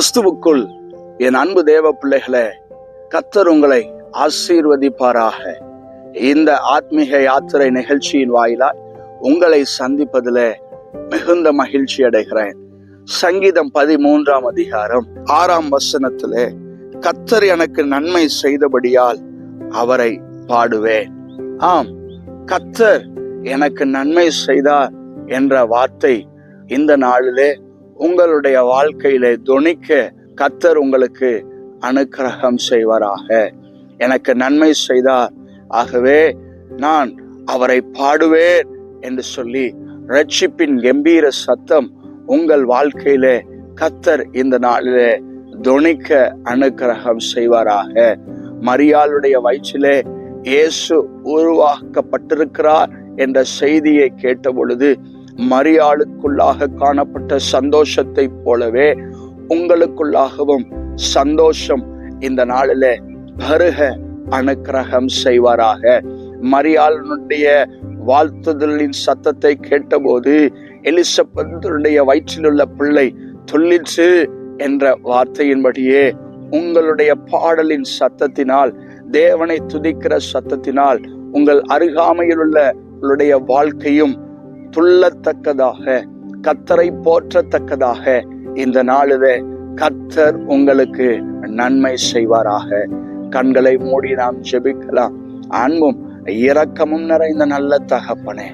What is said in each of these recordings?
கிறிஸ்துவுக்குள் என் அன்பு தேவ பிள்ளைகளே கத்தர் உங்களை ஆசீர்வதிப்பாராக. இந்த ஆத்மீக யாத்திரை நிகழ்ச்சியின் வாயிலாய் உங்களை சந்திப்பதில் மிகுந்த மகிழ்ச்சி அடைகிறேன். சங்கீதம் பதிமூன்றாம் அதிகாரம் ஆறாம் வசனத்திலே கத்தர் எனக்கு நன்மை செய்தபடியால் அவரை பாடுவேன். ஆம் கத்தர் எனக்கு நன்மை செய்தார் என்ற வார்த்தை இந்த நாளிலே உங்களுடைய வாழ்க்கையிலே துணிக்க கத்தர் உங்களுக்கு அனுக்கிரகம் செய்வாராக. எனக்கு நன்மை செய்தார். ஆகவே நான் அவரை பாடுவேன் என்று சொல்லி ரட்சிப்பின் கம்பீர சத்தம் உங்கள் வாழ்க்கையிலே கத்தர் இந்த நாளிலே துணிக்க அனுக்கிரகம் செய்வாராக. மரியாளுடைய வயிற்றிலே இயேசு உருவாக்கப்பட்டிருக்கிறார் என்ற செய்தியை கேட்ட பொழுது மரியாளுக்குள்ளாக காணப்பட்ட சந்தோஷத்தை போலவே உங்களுக்குள்ளாகவும் சந்தோஷம் இந்த நாளில் பருக அனுக்கிரகம் செய்வாராக. மரியாளனுடைய வாழ்த்துதலின் சத்தத்தை கேட்டபோது எலிசபெத்துடைய வயிற்றிலுள்ள பிள்ளை துள்ளிச்சு என்ற வார்த்தையின்படியே உங்களுடைய பாடலின் சத்தத்தினால் தேவனை துதிக்கிற சத்தத்தினால் உங்கள் அருகாமையில் உள்ள உங்களுடைய வாழ்க்கையும் துள்ளத்தக்கதாக கத்தரை போற்றத்தக்கதாக இந்த நாளில கத்தர் உங்களுக்கு நன்மை செய்வாராக. கண்களை மூடி நாம் ஜெபிக்கலாம். அன்பும் இரக்கமும் நிறைந்த நல்ல தகப்பனே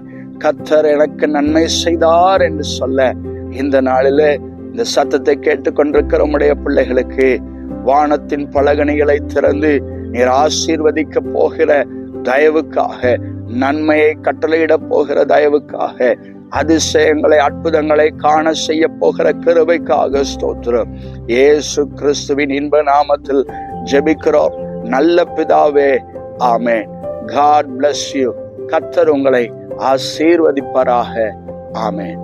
கத்தர் எனக்கு நன்மை செய்தார் என்று சொல்ல இந்த நாளில இந்த சத்தத்தை கேட்டுக்கொண்டிருக்கிற உடைய பிள்ளைகளுக்கு வானத்தின் பலகணிகளை திறந்து நீர் ஆசீர்வதிக்க போகிற தயவுக்காக நன்மையை கட்டளையிடப் போகிற தயவுக்காக அதிசயங்களை அற்புதங்களை காண செய்ய போகிற கிருபைக்காக ஸ்தோத்திரம். ஏசு கிறிஸ்துவின் இன்ப நாமத்தில் ஜெபிக்கிறோம். நல்ல பிதாவே ஆமே காட் பிளஸ் யூ கத்தர் உங்களை ஆசீர்வதிப்பாராக. ஆமேன்.